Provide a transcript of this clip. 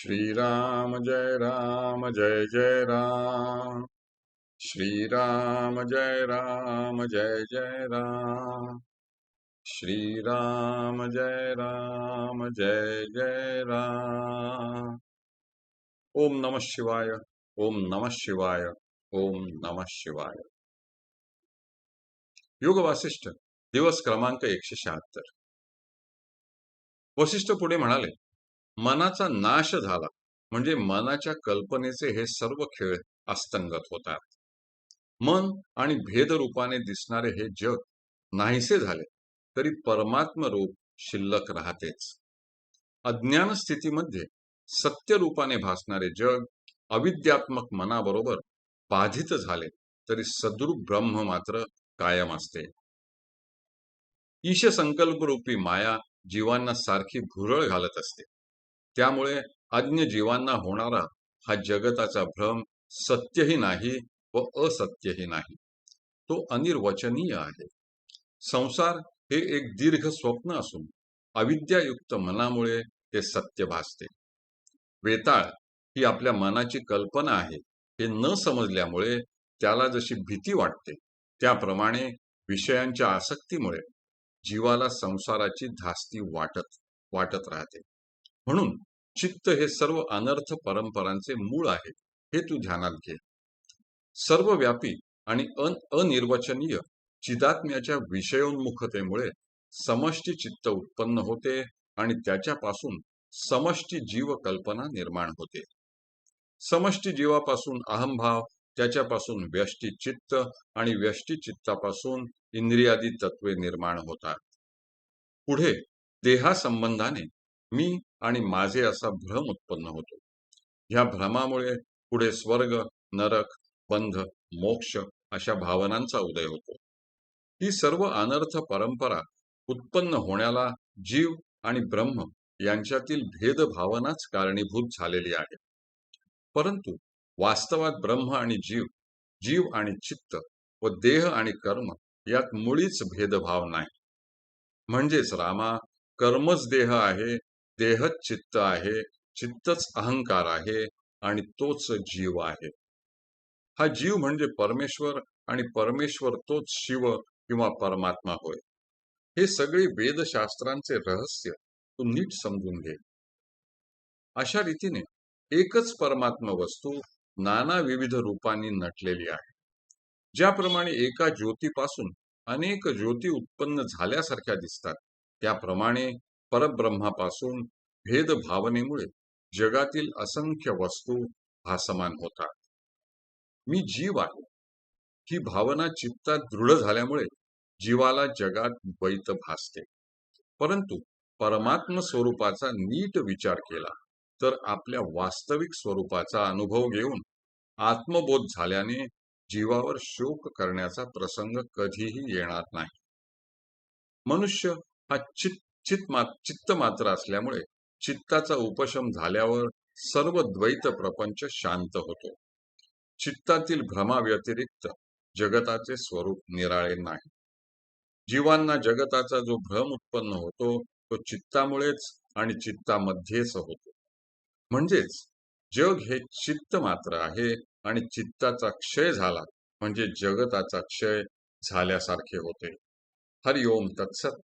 श्रीराम जय राम जय जय राम। श्रीराम जय राम जय जय राम। श्रीराम जय राम जय जय राम। ओम नमः शिवाय ओम नमः शिवाय ओम नमः शिवाय। योग वासिष्ठ दिवस क्रमांक एकशे शहात्तर. वसिष्ठ पुढे म्हणाले मनाचा नाश झाला. म्हणजे मनाच्या कल्पनेचे हे सर्व खेळ अस्तंगत होतात. मन आणि भेदरूपाने दिसणारे हे जग नाहीसे झाले तरी परमात्म रूप शिल्लक राहतेच. अज्ञान स्थितीमध्ये सत्य रूपाने भासणारे जग अविद्यात्मक मनाबरोबर बाधित झाले तरी सद्रूप ब्रह्म मात्र कायम असते. ईश संकल्परूपी माया जीवांना सारखी भुरळ घालत असते. त्यामुळे अज्ञ जीवांना होणारा हा जगताचा भ्रम सत्यही नाही व असत्यही नाही. तो अनिर्वचनीय आहे. संसार हे एक दीर्घ स्वप्न असून अविद्यायुक्त मनामुळे ते सत्य भासते. वेताळ ही आपल्या मनाची कल्पना आहे हे न समजल्यामुळे त्याला जशी भीती वाटते त्याप्रमाणे विषयांच्या आसक्तीमुळे जीवाला संसाराची धास्ती वाटत वाटत राहते. म्हणून चित्त हे सर्व अनर्थ परंपरांचे मूळ आहे हे तू ध्यानात घे. सर्व व्यापी आणि अन अनिर्वचनीय चिदात्म्याच्या विषयोन्मुखतेमुळे समष्टी चित्त उत्पन्न होते आणि त्याच्यापासून समष्टी जीव कल्पना निर्माण होते. समष्टी जीवापासून अहंभाव त्याच्यापासून व्यष्टी चित्त आणि व्यष्टी चित्तापासून इंद्रियादी तत्वे निर्माण होतात. पुढे देहासंबंधाने मी आणि माझे असा भ्रम उत्पन्न होतो. ह्या भ्रमामुळे पुढे स्वर्ग नरक बंध मोक्ष अशा भावनांचा उदय होतो. ही सर्व अनर्थ परंपरा उत्पन्न होण्याला जीव आणि ब्रह्म यांच्यातील भेदभावनाच कारणीभूत झालेली आहे. परंतु वास्तवात ब्रह्म आणि जीव जीव आणि चित्त व देह आणि कर्म यात मुळीच भेदभाव नाही. म्हणजेच रामा कर्मच देह आहे देहच चित्त आहे चित्तच अहंकार आहे आणि तोच जीव आहे. हा जीव म्हणजे परमेश्वर आणि परमेश्वर तोच शिव किंवा परमात्मा होय. हे सगळे वेदशास्त्रांचे रहस्य तू नीट समजून घे. अशा रीतीने एकच परमात्मा वस्तू नाना विविध रूपांनी नटलेली आहे. ज्याप्रमाणे एका ज्योतीपासून अनेक ज्योती उत्पन्न झाल्यासारख्या दिसतात त्याप्रमाणे परब्रह्मापासून भेदभावनेमुळे जगातील असंख्य वस्तू भासमान होतात. मी जीव आहे. ही भावना चित्तात दृढ झाल्यामुळे जीवाला जगात द्वैत भासते. परंतु परमात्म स्वरूपाचा नीट विचार केला तर आपल्या वास्तविक स्वरूपाचा अनुभव घेऊन आत्मबोध झाल्याने जीवावर शोक करण्याचा प्रसंग कधीही येणार नाही. मनुष्य हा चित्त चित मा चित्त मात्र असल्यामुळे चित्ताचा उपशम झाल्यावर सर्व द्वैत प्रपंच शांत होतो. चित्तातील भ्रमाव्यतिरिक्त जगताचे स्वरूप निराळे नाही. जीवांना जगताचा जो भ्रम उत्पन्न होतो तो चित्तामुळेच आणि चित्तामध्येच होतो. म्हणजेच जग हे चित्त मात्र आहे आणि चित्ताचा क्षय झाला म्हणजे जगताचा क्षय झाल्यासारखे होते. हरि ओम तत्सत.